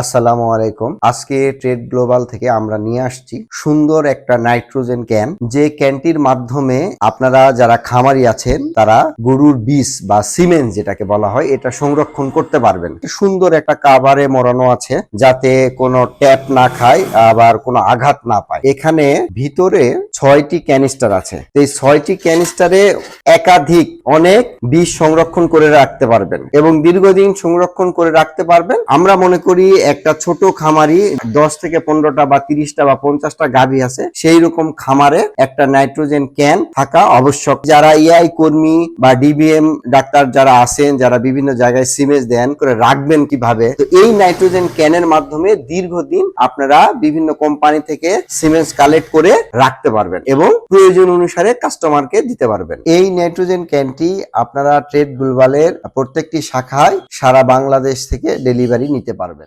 আসসালামু আলাইকুম। আজকে ট্রেড গ্লোবাল থেকে আমরা নিয়ে আসছি সুন্দর একটা নাইট্রোজেন ক্যান। যে ক্যানটির মাধ্যমে আপনারা যারা খামারি আছেন, তারা গরুর বীজ বা সিমেন্ট যেটাকে বলা হয়, এটা সংরক্ষণ করতে পারবেন। সুন্দর একটা কাভারে মোড়ানো আছে, যাতে কোনো ট্যাপ না খায়, আবার কোনো আঘাত না পায়। এখানে ভিতরে ছয়টি ক্যানিস্টার আছে। এই ছয়টি ক্যানিস্টারে একাধিক অনেক বীজ সংরক্ষণ করে রাখতে পারবেন এবং দীর্ঘদিন সংরক্ষণ করে রাখতে পারবেন। আমরা মনে করি একটা ছোট খামারি দশ থেকে পনেরোটা বা তিরিশটা বা পঞ্চাশটা গাভী আছে সেই রকম খামারে একটা নাইট্রোজেন ক্যান থাকা আবশ্যক। যারা ইআই কর্মী বা ডিবিএম ডাক্তার যারা আছেন, যারা বিভিন্ন জায়গায় সিমেজ দেন, করে রাখবেন কীভাবে? তো এই নাইট্রোজেন ক্যানের মাধ্যমে দীর্ঘদিন আপনারা বিভিন্ন কোম্পানি থেকে সিমেন্স কালেক্ট করে রাখতে পারবেন এবং প্রয়োজন অনুসারে কাস্টমারকে দিতে পারবেন। এই নাইট্রোজেন ক্যানটি আপনারা ট্রেড গ্লোবালের প্রত্যেকটি শাখায় সারা বাংলাদেশ থেকে ডেলিভারি নিতে পারবেন।